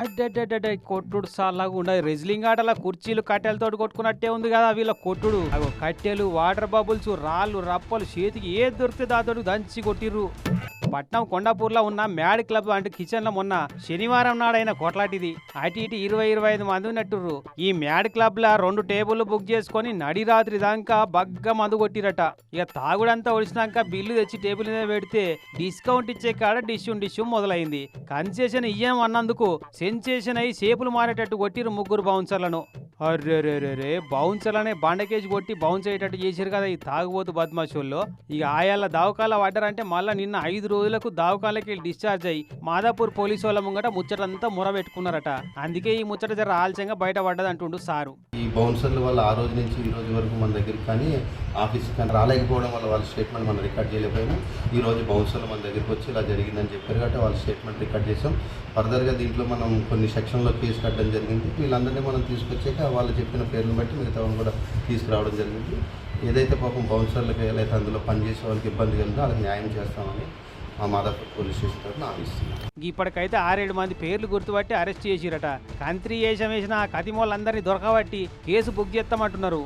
అడ్డడ్డడ్డ కొట్టుడు సార్లాగా ఉండదు రెజ్లింగ్ ఆటల కుర్చీలు కట్టెలతో కొట్టుకున్నట్టే ఉంది కదా వీళ్ళ కొట్టుడు కట్టెలు వాటర్ బబుల్స్ రాళ్ళు రప్పలు చేతికి ఏది దొరికితే దాతోడు దంచి కొట్టిర్రు పట్నం కొండాపూర్లో ఉన్న మ్యాడ్ క్లబ్ అంటే కిచెన్లో మొన్న శనివారం నాడైన కొట్లాటిది. అటు ఇటు ఇరవై ఇరవై ఐదు మంది ఉన్నట్టుర్రు. ఈ మ్యాడ్ క్లబ్లో రెండు టేబుల్ బుక్ చేసుకొని నడి రాత్రి దాకా బగ్గ మందు కొట్టిరట. ఇక తాగుడంతా ఒడిచినాక బిల్లు తెచ్చి టేబుల్ మీద పెడితే డిస్కౌంట్ ఇచ్చే కాడ డిష్యూ డిష్యూ మొదలైంది. కన్సెషన్ ఇయ్యం అన్నందుకు సెన్సేషన్ అయి సేపులు మారేటట్టు కొట్టిరు ముగ్గురు బౌన్సర్లను. అరే రే రే రే బౌన్సర్లనే బాండకేజ్ కొట్టి బౌన్స్ అయ్యేటట్టు చేశారు కదా ఈ తాగుబోతు బద్మాషుల్లో. ఇక ఆయాల దావకాల పడ్డారంటే మళ్ళా నిన్న ఐదు రోజులకు దావకాలకి వెళ్ళి డిశ్చార్జ్ అయ్యి మాదాపూర్ పోలీసు వాళ్ళ ముంగట ముచ్చటంతా ముర పెట్టుకున్నారట అందుకే ఈ ముచ్చట జర ఆలస్యంగా బయటపడ్డది అంటుండు సారు. బౌన్సర్ల వల్ల ఆ రోజు నుంచి ఈ రోజు వరకు మన దగ్గరికి కానీ ఆఫీస్కి కానీ రాలేకపోవడం వల్ల వాళ్ళ స్టేట్మెంట్ మనం రికార్డ్ చేయలేకపోయినా ఈ రోజు బౌన్సర్లు మన దగ్గరికి వచ్చి ఇలా జరిగిందని చెప్పారు కాబట్టి వాళ్ళ స్టేట్మెంట్ రికార్డ్ చేసాం ఫర్దర్గా దీంట్లో మనం కొన్ని సెక్షన్లో కేసు కట్టడం జరిగింది. వీళ్ళందరినీ మనం తీసుకొచ్చాక వాళ్ళు చెప్పిన పేర్లను బట్టి మిగతా కూడా తీసుకురావడం జరిగింది. ఏదైతే పాపం బౌన్సర్లకు ఏదైతే అందులో పనిచేసే వాళ్ళకి ఇబ్బంది కలిగిందో వాళ్ళకి న్యాయం చేస్తామని మా మాదాపూర్ పోలీస్ స్టేషన్ తరఫున ఇప్పటికైతే ఆరేడు మంది పేర్లు గుర్తుపట్టి అరెస్ట్ చేసిరట. కంత్రి వేషం వేసిన కతిమోళ్ళందరినీ దొరకబట్టి కేసు బుక్ చేస్తామంటున్నారు.